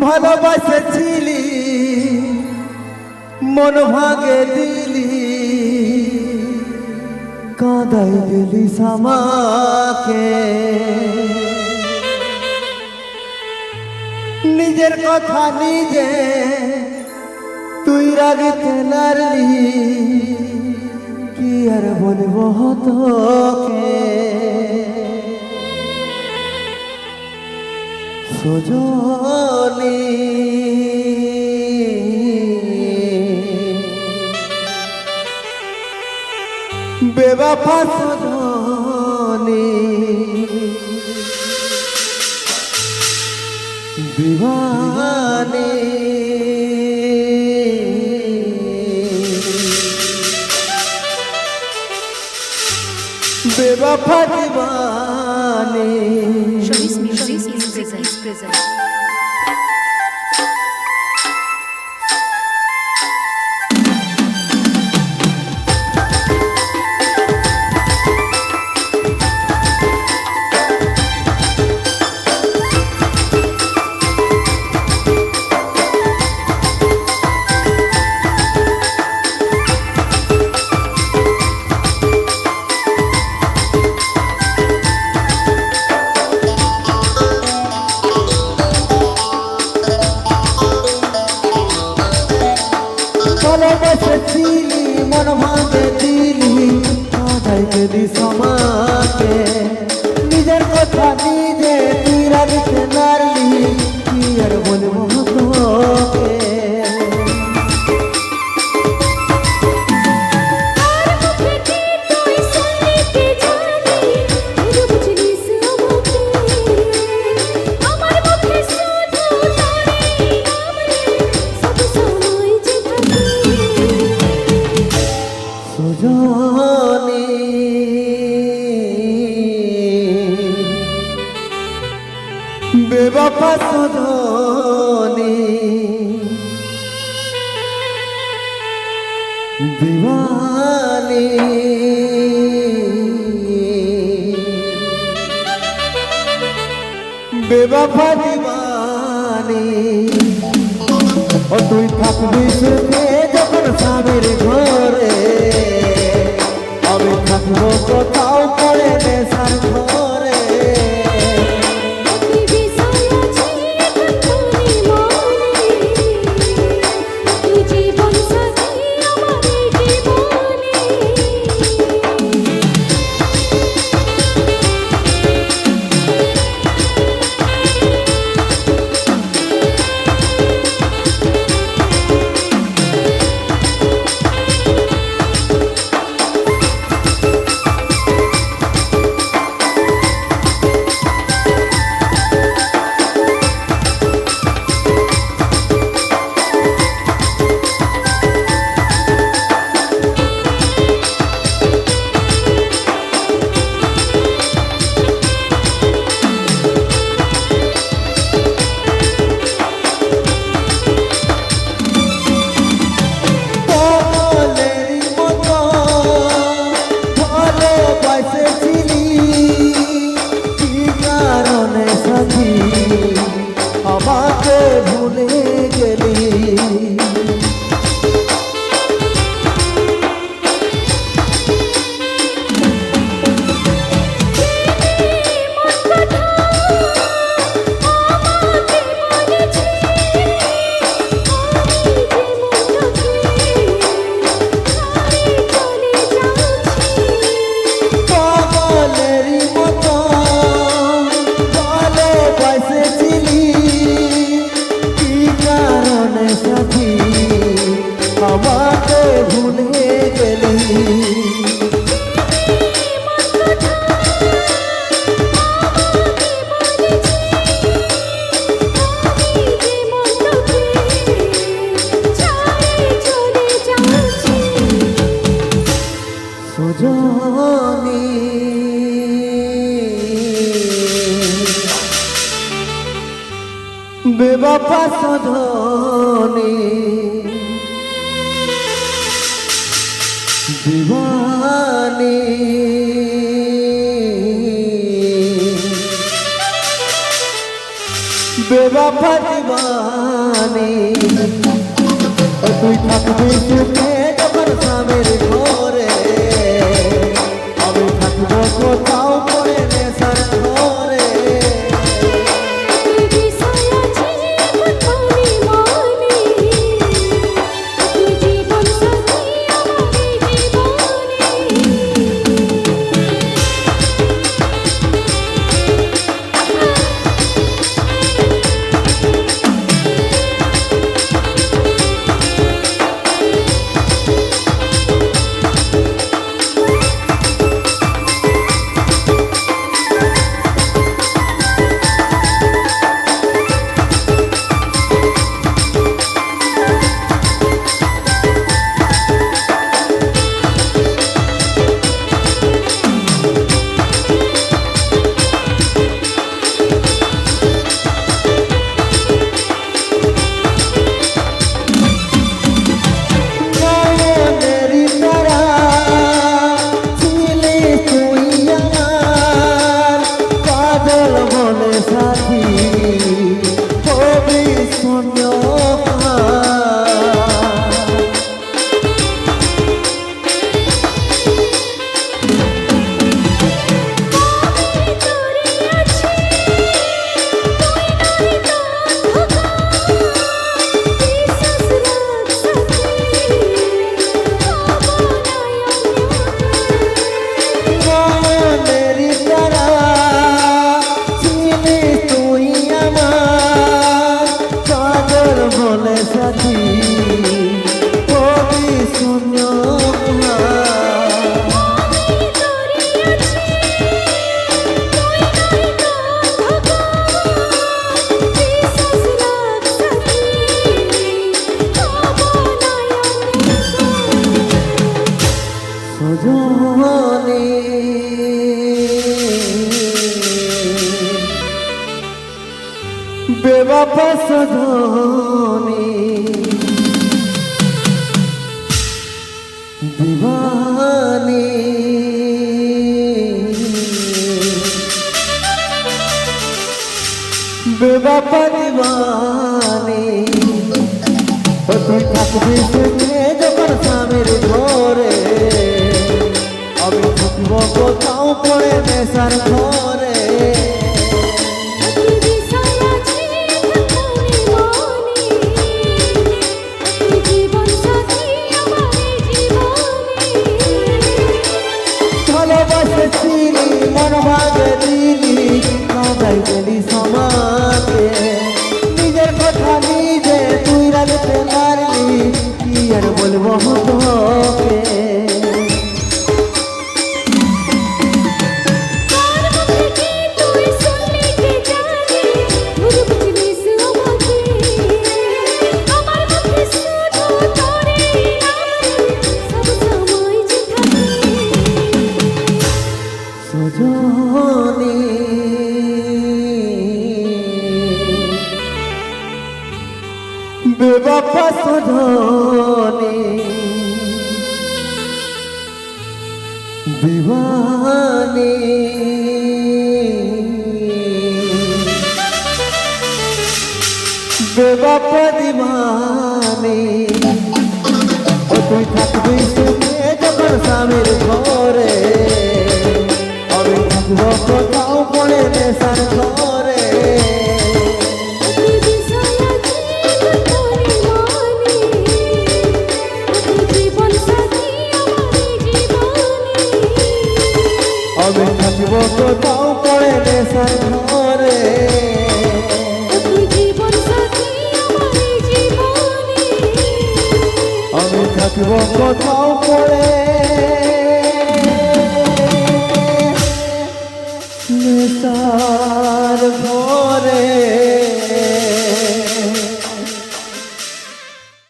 ভালোবাসেছিলি, মন ভাগে দিলি। কাদাই দিলি সামাকে নিজের কথা নিজে তুই রাগতে নারলি কি আর বলব তোকে সজনি। বেবাফা সজনি। দিওয়ানি। বেবাফা দিওয়ানি। Prison, prison. ভালোবেসেছিলি মন ভাঙে বেবাপা দিওয়ানি। ও তুই থাকবি সুখে যখন স্বামীর ঘরে। আমি থাকব কোথাও বেবাফা দিবানে তুই থাকবি সুখে no বেবাপা সজনে দিবানি। বেবাপা দিবানি। তুই থাকবি সুখে যখন স্বামীর ঘরে। আমি থাকব কোথাও ঘরে। আর বলব তোকে বেবাপা দিবানি ও তুই থাকবি সুখে যখন স্বামীর ঘরে। আমি থাকব কোথাও পড়ে নেশার ঘরে। আমি থাকব কোথাও পড়ে নেশার ঘরে। থাকব কোথাও পড়ে?